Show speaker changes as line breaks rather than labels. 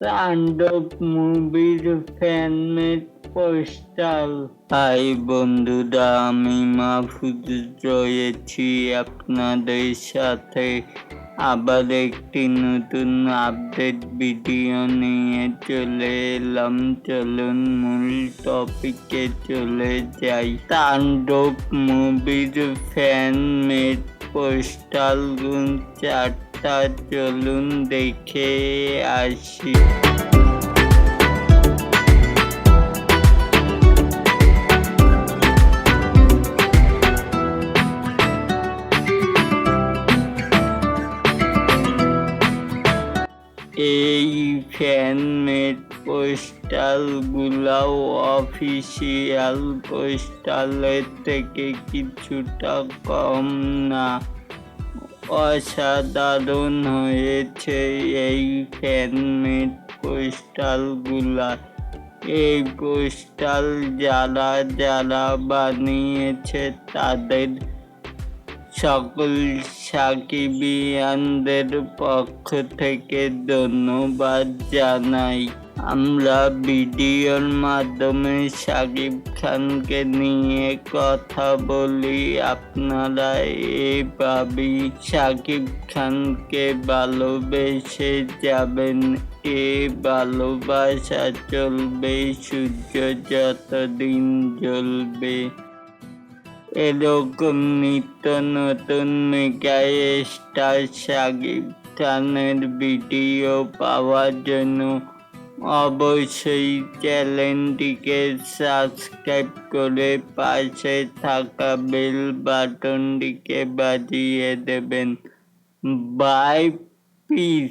তাণ্ডব মুভির fan-made postal high বন্ধুরা আমি মাহফুজ রয়েছি আপনাদের সাথে। আবার একটি নতুন আপডেট ভিডিও নিয়ে চলে এলাম। চলুন মূল টপিকে চলে যাই। তাণ্ডব মুভির ফ্যানমেড পোস্টাল চারটা চলুন দেখে আসি। এই ফ্যানমেড পোস্টালগুলাও অফিসিয়াল পোস্টালের থেকে কিছুটা কম না। অসাধারণ হয়েছে এই ফ্যানমেড পোস্টালগুলা এই পোস্টাল যারা যারা বানিয়েছে তাদের সকল সাকিবিয়ানদের পক্ষ থেকে ধন্যবাদ জানাই। আমরা ভিডিওর মাধ্যমে সাকিব খানকে নিয়ে কথা বলি। আপনারা এভাবেই সাকিব খানকে ভালোবেসে যাবেন। এ ভালোবাসা চলবে, সূর্য যতদিন জ্বলবে। এরকম নিত্য নতুন মেগা স্টার সাকিব খানের ভিডিও পাওয়ার জন্য অবশ্যই চ্যানেলটিকে সাবস্ক্রাইব করে পাশে থাকা বেল বাটনটিকে বাজিয়ে দেবেন। Bye peace.